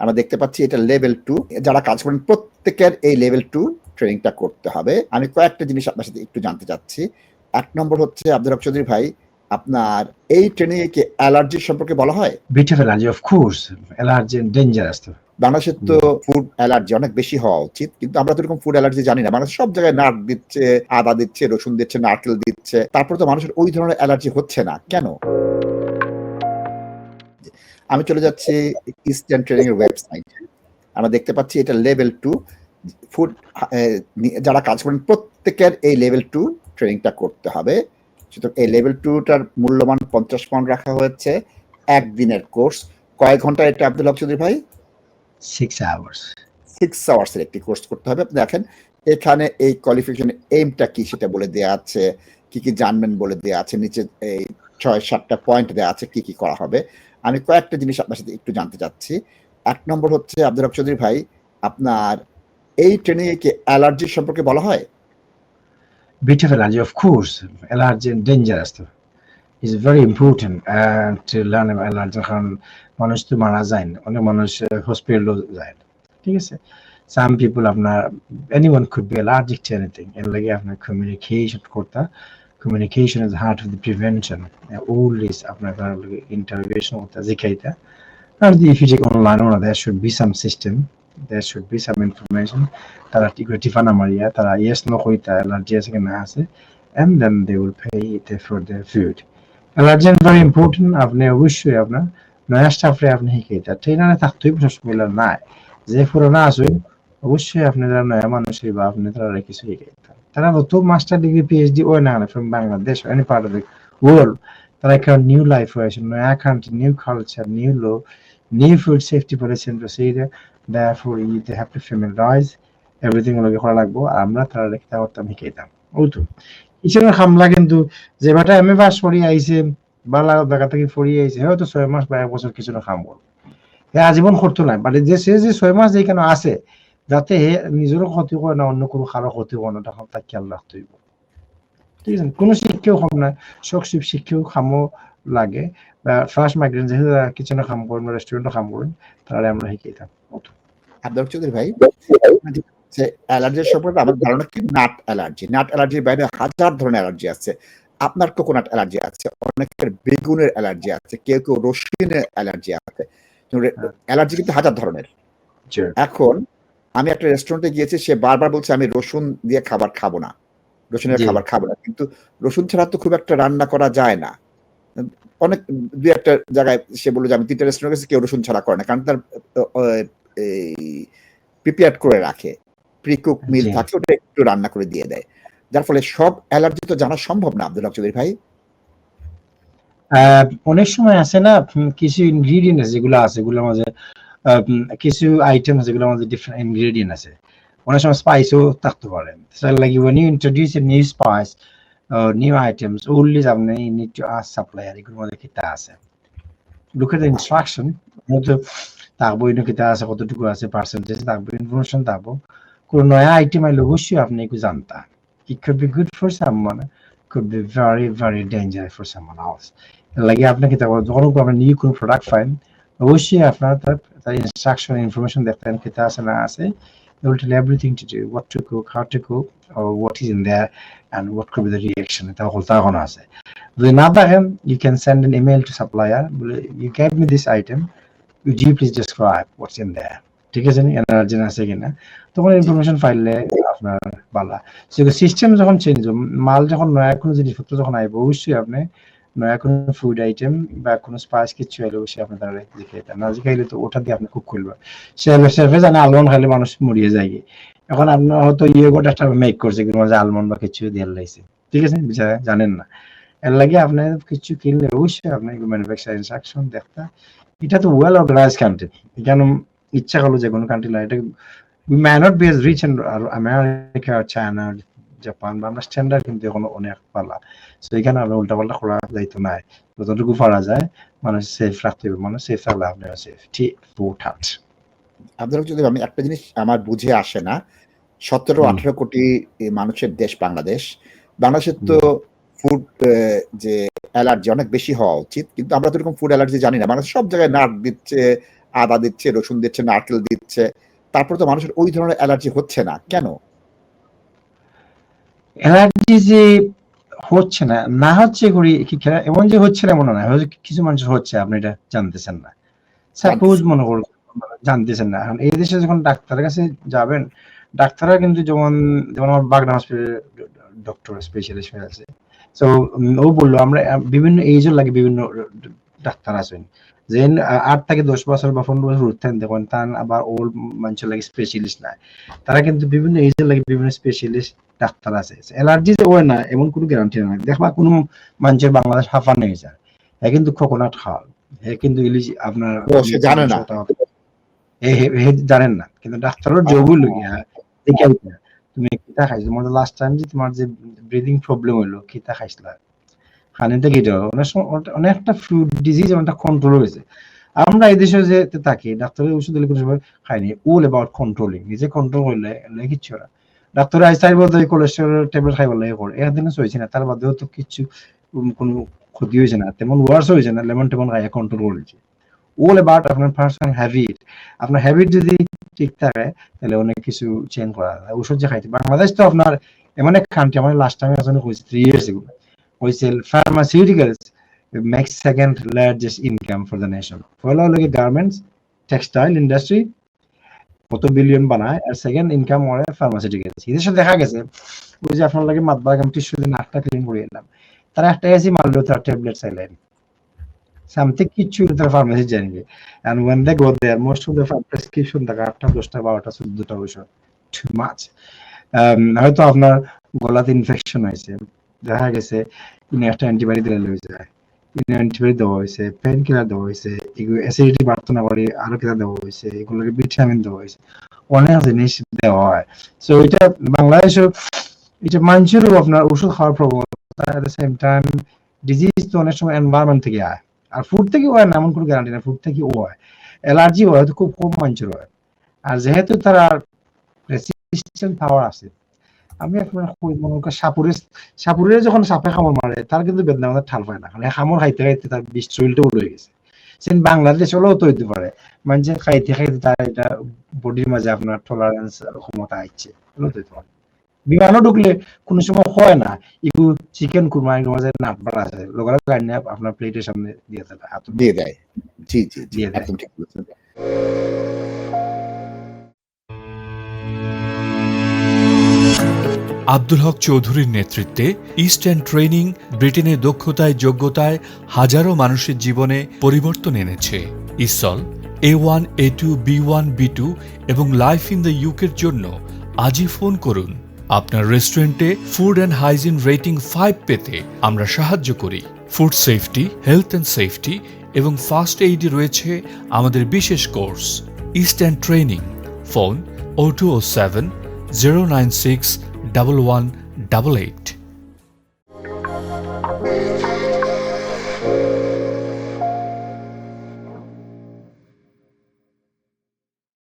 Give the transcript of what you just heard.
আমরা দেখতে পাচ্ছি এটা লেভেল টু যারা কাজ করেন প্রত্যেকের এই লেভেল টু ট্রেনিংটা করতে হবে। আমি কয়েকটা জিনিস আপনার সাথে একটু জানতে চাচ্ছি। এক নম্বর হচ্ছে আব্দুল রব চৌধুরী ভাই আপনার এই ট্রেনিং এ কি অ্যালার্জি সম্পর্কে বলা হয়? Of allergy, of course. Allergy and তো। বাংলাদেশের তো ফুড অ্যালার্জি অনেক বেশি হওয়া উচিত কিন্তু আমরা তো এরকম ফুড অ্যালার্জি জানি না। বাংলাদেশ সব জায়গায় নাট দিচ্ছে আদা দিচ্ছে রসুন দিচ্ছে নারকেল দিচ্ছে। তারপর তো মানুষের ওই ধরনের অ্যালার্জি হচ্ছে না। কেন? আমি চলে যাচ্ছি ইস্টার্ন ট্রেনিং এর ওয়েবসাইট আমরা দেখতে পাচ্ছি এটা লেভেল টু ফুড যারা কাজ করেন প্রত্যেকের এই লেভেল টু ট্রেনিংটা করতে হবে। সুতরাং এই লেভেল টুটার মূল্যমান পঞ্চাশ পাউন্ড রাখা হয়েছে একদিনের কোর্স কয়েক ঘণ্টা এটা আব্দুল হক চৌধুরী ভাই? সিক্স আওয়ার্স সিক্স আওয়ার্সের একটি কোর্স করতে হবে। আপনি দেখেন এখানে এই কোয়ালিফিকেশন এইমটা কি সেটা বলে দেওয়া আছে কি কি জানবেন বলে দেওয়া আছে নিচে এই ছয় সাতটা পয়েন্ট দেওয়া আছে কি কি করা হবে। আমি কয়েকটা জিনিস আপনার সাথে একটু জানতে চাচ্ছি এক নম্বর হচ্ছে আব্দুল রব চৌধুরী ভাই আপনার এই ট্রেনিং এ কি অ্যালার্জি সম্পর্কে বলা হয় Bit of allergy, of course. Allergy dangerous. It's very important uh. কারণ মানুষ তো মারা যায় অনেক মানুষ হসপিটালও যায় না ঠিক আছে সাম পিপল আপনার anyone could be allergic to anything এর লাগে আপনার কমিউনিকেশন করতে communication is heart of the prevention always আপনার ইন্টারভিউশন করতে শিখাইতে আর if you check online or there should be some system, there should be some information. তারা টিফানা মারিয়া তারা ইয়েস নো কইতা অ্যালার্জি আছে কিনা আছে and then they will pay it for their food. Allergy very important আপনি অবশ্যই আপনার নয়া স্টাফরে আপনি শিখাইতা ট্রেনারে থাকতেই সবসময় নাই যে পুরোনো আসুন অবশ্যই আপনি যারা নয়া মানুষই বা আপনি তারা কিছু শিখাইতা তারা তো মাস্টার ডিগ্রি পিএইচডি ওই না from Bangladesh any part of the world তারা একটা নিউ লাইফ হয়েছে নয়া country new culture new law new food safety policy and procedure, therefore you they have to familiarize everything লগে করা লাগবো, আর আমরা তারা রেখে করতাম শিখাইতাম ওই তো। ইসের হামলা কিন্তু, যে বাটা এম এ পাস করি আইছে, বালা জায়গা থেকে ফরি আইছে, হয়তো ছয় মাস বা এক বছর কিছু না খাম করব হে আজীবন করতো নাই বাট যে, সে যে ছয় মাস যেখানে আছে যাতে নিজেরও ক্ষতি করে না অন্য কোনো কারও ক্ষতি করে না তখন তার খেয়াল রাখতে হইব। ঠিক আছে? কোনো শিক্ষাও খাম না শখ শিক্ষাও খামো লাগে। বা ফার্স্ট মাইগ্রেন যেহেতু কিচেনে কাম করেন বা রেস্টুরেন্টে কাম করেন তাহলে আমরা শিখাইতাম আব্দুল চৌধুরী ভাই যে অ্যালার্জির সম্পর্কে আমার ধারণা কি? Nut allergy. নাট অ্যালার্জির বাইরে হাজার ধরনের অ্যালার্জি আছে। আপনার কোকোনাট অ্যালার্জি আছে অনেকের বেগুনের অ্যালার্জি আছে কেউ কেউ রসুনের অ্যালার্জি আছে। অ্যালার্জি কিন্তু হাজার ধরনের। এখন আমি একটা রেস্টুরেন্টে গিয়েছি সে বারবার বলছে আমি রসুন দিয়ে খাবার খাব না। রসুনের খাবার খাব না। কিন্তু রসুন ছাড়া তো খুব একটা রান্না করা যায় না। অনেক দু একটা জায়গায় সে বলল যে আমি তিনটা রেস্টুরেন্ট গেছি কেউ রসুন ছাড়া করে না। কারণ তার প্রিপেয়ার করে রাখে। প্রিকুক মিল থাকে ওটা একটু রান্না করে দিয়ে দেয়। যার ফলে সব অ্যালার্জি তো জানা সম্ভব না আব্দুল চৌধুরী ভাই? অনেক সময় আছে না কিছু ইনগ্রিডিয়েন্ট যেগুলো আছে যেগুলোর মাঝে কিছু আইটেম আছে যেগুলোর মধ্যে ডিফারেন্ট ইনগ্রিডিয়েন্ট আছে। অনেক সময় স্পাইসও থাকতে পারে। you introduce a new spice uh, new items আপনি need to ask এগুলোর মধ্যে কিতা আছে। Instruction মধ্যে থাকব কিতা আছে কতটুকু আছে পার্সেন্টেজ থাকব ইনফরমেশন থাকব। কোনো নয়া আইটেম আইলে অবশ্যই আপনি একটু জানতা। It could be good for someone could be very very dangerous for someone else লাগে আপনাকে যখন আপনি নিউ কোনো প্রোডাক্ট পাইন অবশ্যই আপনার তার তার ইনস্ট্রাকশন ইনফরমেশন দেখতেন কিতা আছে না আছে they will tell everything to do what to cook how to cook or what is in there and what could be the reaction এটা হল তখন আছে যদি না দেখেন you can send an email to supplier you gave me this item would you please describe what's in there ঠিক আছে নি এনার্জেন আছে কিনা তখন ইনফরমেশন ফাইলে আপনার বালা সিস্টেম যখন চেঞ্জ মাল যখন নয়া কোনো জিনিসপত্র যখন আইব অবশ্যই আপনি নয়া কোনো ফুড আইটেম বা কোনো স্পাইস কিছু না জিখাইলে তো ওটা দিয়ে আপনি কুক সেলফে সেলফে জানে খাইলে মানুষ মরিয়ে যায়। এখন হয়তো ইয়ে মেক করছে মাঝে আলমন্ড বা কিছু দিয়ে লাইছে। ঠিক আছে? জানেন না। এর লাগে আপনি কিছু কিনলে অবশ্যই আপনি ম্যানুফ্যাকচার ইনস্ট্রাকশন দেখতে। এটা তো ওয়েল অর্গানাইজ কান্ট্রি এখানে ইচ্ছা করল যে কোনো কান্ট্রি লাগে এটা not be as rich in America China Japan আমরা স্ট্যান্ডার্ড কিন্তু এখন অনেক পালা। সো এখানে আমরা উল্টা পাল্টা করা যাইতো না যতটুকু পারা যায় মানুষ সেফ রাখতে হবে মানুষ সেফ থাকলে আপনারা সেফ ঠিক ফুট আব্দুল চৌধুরী আমি একটা জিনিস আমার বুঝে আসে না। সতেরো। আঠারো কোটি মানুষের দেশ বাংলাদেশ। বাংলাদেশের তো ফুড যে অ্যালার্জি অনেক বেশি হওয়া উচিত। কিন্তু আমরা তো এরকম ফুড অ্যালার্জি জানি না। বাংলাদেশ সব জায়গায় নাট দিচ্ছে আদা দিচ্ছে রসুন দিচ্ছে নারকেল দিচ্ছে। তারপর তো মানুষের ওই ধরনের অ্যালার্জি হচ্ছে না। কেন? অ্যালার্জি যে হচ্ছে না না হচ্ছে করি কি খেলা- এমন যে হচ্ছে না মনে হয়তো কিছু মানুষ হচ্ছে আপনি এটা জানতেছেন না। সাপোজ মনে করুন জানতেছেন না। এখন এই দেশে যখন ডাক্তারের কাছে যাবেন ডাক্তাররা কিন্তু যেমন যেমন আমার বাগনা হসপিটালে ডক্টর স্পেশালিস্ট হয়ে আছে। তো ও বলল আমরা বিভিন্ন এইজের লাগে বিভিন্ন ডাক্তার আছেন। যে আট থেকে দশ বছর বা পনেরো বছর উঠতেন দেখুন তার আবার ওল্ড মানুষের লাগে স্পেশালিস্ট নাই। তারা কিন্তু বিভিন্ন এইজের লাগে বিভিন্ন স্পেশালিস্ট ডাক্তার আছে। অ্যালার্জি যে ওই না এমন কোনো গ্যারান্টি নাই। দেখবা কোনো মানুষের বাংলাদেশ হাফা নেই যায় হ্যাঁ কিন্তু কোকোনাট খাওয়া হ্যাঁ কিন্তু ইলিশ আপনার জানে না। হে- হে জানেন না। কিন্তু ডাক্তারের যোগও লগিয়া তুমি কিতা খাইছো? তোমার লাস্ট টাইম যে তোমার যে ব্রিদিং প্রবলেম হইল কিতা খাইছিলা? কি দাও অনেক সময় অনেকটা ফুড ডিজিজ অনেকটা কন্ট্রোল হয়েছে। আমরা এই দেশে যে থাকি, ডাক্তারের ওষুধ দিলে কোনো সময় খাইনি। অল অ্যাবাউট কন্ট্রোলিং নিজে কন্ট্রোল করলে কিচ্ছু না। ডাক্তার আইস চাইব তো কোলেস্টেরল ট্যাবলেট খাইব লাগে করে দিনে হয়েছে না, তার বাদেও তো কিছু কোনো ক্ষতি হয়েছে না। তেমন ওয়ার্স হয়েছে না, লেমন টেমন খাইয়া কন্ট্রোল করেছে অল অ্যাবাউট আপনার পার্সোনাল হ্যাবিট আপনার হ্যাবিট যদি ঠিক থাকে, তাহলে অনেক কিছু চেঞ্জ করা যায়। ওষুধ যে খাইতে বাংলাদেশ তো আপনার এমন এক কান্ট্রি আমার লাস্ট টাইম আসলে হয়েছে থ্রি ইয়ার্স এগো হয়েছে pharmaceuticals makes second largest income for the nation. হলো গার্মেন্টস টেক্সটাইল ইন্ডাস্ট্রি কত বিলিয়ন বানায়, আর সেকেন্ড ইনকাম করে ফার্মাসিউটিক্যালস এদের সাথে দেখা গেছে, ওই যে আপনার লাগে মাতবা গাম টিস্যু দিয়ে নাকটা ক্লিন করে এলাম। তারা একটা এসি মারলো, তার ট্যাবলেট চাইলেন। সামথিং কিচ্ছু তারা ফার্মাসি জানবে। And when they go there, most of the prescription থাকে আটটা, দশটা, বারোটা, চোদ্দটা ওষুধ টু মাছ হয়তো আপনার গলাতে ইনফেকশন হয়েছে। দেখা গেছে ইনি একটা অ্যান্টিবায়োটিক দিলে হয়ে যায় ইনি অ্যান্টিবায়োটিক দেওয়া হয়েছে পেন কিলার দেওয়া হয়েছে এগুলো অ্যাসিডিটি বাড়তো না করে আরও কিলার দেওয়া হয়েছে এগুলোকে ভিটামিন দেওয়া হয়েছে অনেক জিনিস দেওয়া হয় সো এটা বাংলাদেশও এটা মানুষেরও আপনার ওষুধ খাওয়ার প্রবণতা at the same time disease তো অনেক সময় এনভায়রনমেন্ট থেকে আয় আর ফুড থেকে হয় না এমন কোনো গ্যারান্টি না ফুড থেকে ও হয় অ্যালার্জি হয় হয়তো খুব কম মানুষের হয় আর যেহেতু তারা রেসিস্টেন্ট পাওয়ার আছে আমি আপনার মনে সাপুরে সাপুরে যখন সাপে খামর মারে তার কিন্তু বেদনা আমাদের ঠাল পায় না। কারণ খামর খাইতে খাইতে তার বিষ শরীরটা উড়ে গেছে। সেন বাংলাদেশ হলেও তো হইতে পারে মানুষের খাইতে খাইতে তার এটা বডির মাঝে আপনার টলারেন্স ক্ষমতা আইছে হলেও তো হইতে পারে বিমানও ঢুকলে কোনো সময় হয় না। ইগু চিকেন কুরমা এগুলো মাঝে নাটবার আছে। লোকেরা গাড়ি আপনার প্লেটের সামনে দিয়ে দেয় হাত দিয়ে দেয়। জি জি জি দিয়ে দেয়। একদম ঠিক বলেছেন আব্দুল হক চৌধুরীর নেতৃত্বে ইস্টার্ন ট্রেনিং ব্রিটেনের দক্ষতায়, যোগ্যতায় হাজারো মানুষের জীবনে পরিবর্তন এনেছে। Isle A one A two B one B two এবং লাইফ ইন দ্য ইউকের জন্য আজই ফোন করুন। আপনার রেস্টুরেন্টে food and hygiene rating five পেতে আমরা সাহায্য করি। Food safety health and safety এবং ফার্স্ট এইডে রয়েছে আমাদের বিশেষ course eastern training phone O two O seven zero nine six double one double eight